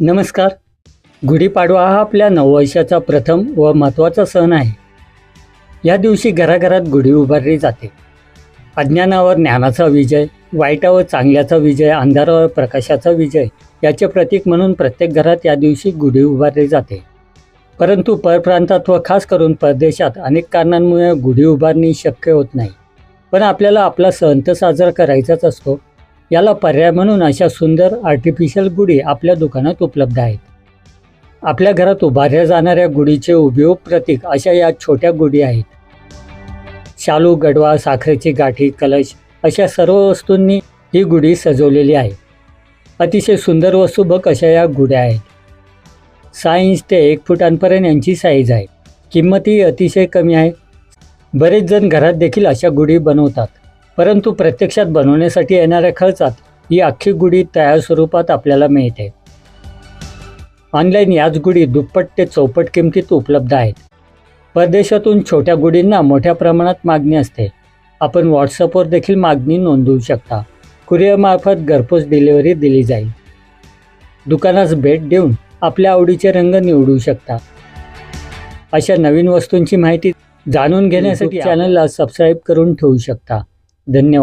नमस्कार. गुढीपाडवा हा आपल्या नववर्षाचा प्रथम व महत्त्वाचा सण आहे. या दिवशी घराघरात गुढी उभारली जाते. अज्ञानावर ज्ञानाचा विजय वाईटावर चांगल्याचा विजय अंधारावर प्रकाशाचा विजय याचे प्रतीक म्हणून प्रत्येक घरात या दिवशी गुढी उभारली जाते. परंतु परप्रांतात व खास करून परदेशात अनेक कारणांमुळे गुढी उभारणी शक्य होत नाही. पण आपल्याला आपला सण तर साजरा करायचाच असतो. याला पर्याय म्हणून अशा सुंदर आर्टिफिशियल गुढी आपल्या दुकानात उपलब्ध आहेत. आपल्या घरात उभारल्या जाणाऱ्या गुढीचे उपयोग प्रतीक अशा या छोट्या गुढी आहेत. शालू गडवा साखरेची गाठी कलश अशा सर्व वस्तूंनी ही गुढी सजवलेली आहे. अतिशय सुंदर व सुबक अशा या गुढ्या आहेत. सहा इंच ते एक फुटांपर्यंत यांची साईज आहे. किंमतही अतिशय कमी आहे. बरेच जण घरात देखील अशा गुढी बनवतात. परंतु प्रत्यक्षात बनवण्यासाठी येणाऱ्या खर्चात ही अख्खी गुढी तयार स्वरूपात आपल्याला मिळते. ऑनलाईन याच गुढी दुप्पट ते चौपट किमतीत उपलब्ध आहेत. परदेशातून छोट्या गुढींना मोठ्या प्रमाणात मागणी असते. आपण व्हॉट्सअपवर देखील मागणी नोंदवू शकता. कुरिअरमार्फत घरपोच डिलिव्हरी दिली जाईल. दुकानास भेट देऊन आपल्या आवडीचे रंग निवडू शकता. अशा नवीन वस्तूंची माहिती जाणून घेण्यासाठी चॅनलला सबस्क्राईब करून ठेवू शकता. धन्यवाद.